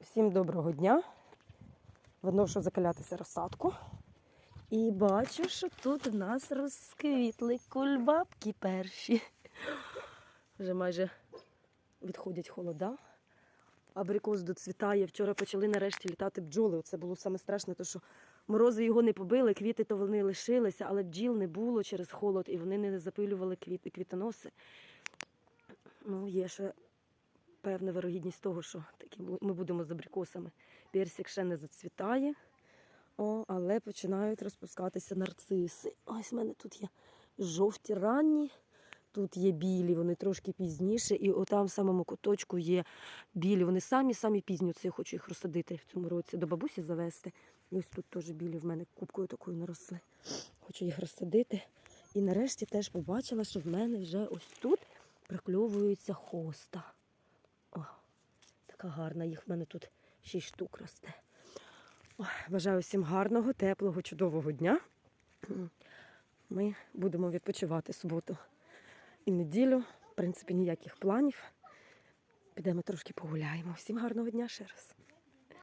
Всім доброго дня. Виношу закалятися розсадку. І бачу, що тут в нас розквітли кульбабки перші. Вже майже відходять холода. Абрикос доцвітає. Вчора почали нарешті літати бджоли. Це було саме страшне, тому що морози його не побили, квіти то вони лишилися, але бджіл не було через холод, і вони не запилювали квіти, квітоноси. Ну, є ще певна вирогідність того, що таки бу- ми будемо з абрикосами. Персик ще не зацвітає, о, але починають розпускатися нарциси. Ось в мене тут є жовті ранні, тут є білі, вони трошки пізніше, і отам в самому куточку є білі. Вони самі самі пізні. Це я хочу їх розсадити в цьому році, до бабусі завести. І ось тут теж білі в мене кубкою такою наросли. Хочу їх розсадити. І нарешті теж побачила, що в мене вже ось тут прокльовується хоста. Така гарна, їх в мене тут 6 штук росте. Бажаю всім гарного, теплого, чудового дня. Ми будемо відпочивати суботу і неділю. В принципі, ніяких планів. Підемо трошки погуляємо. Всім гарного дня ще раз.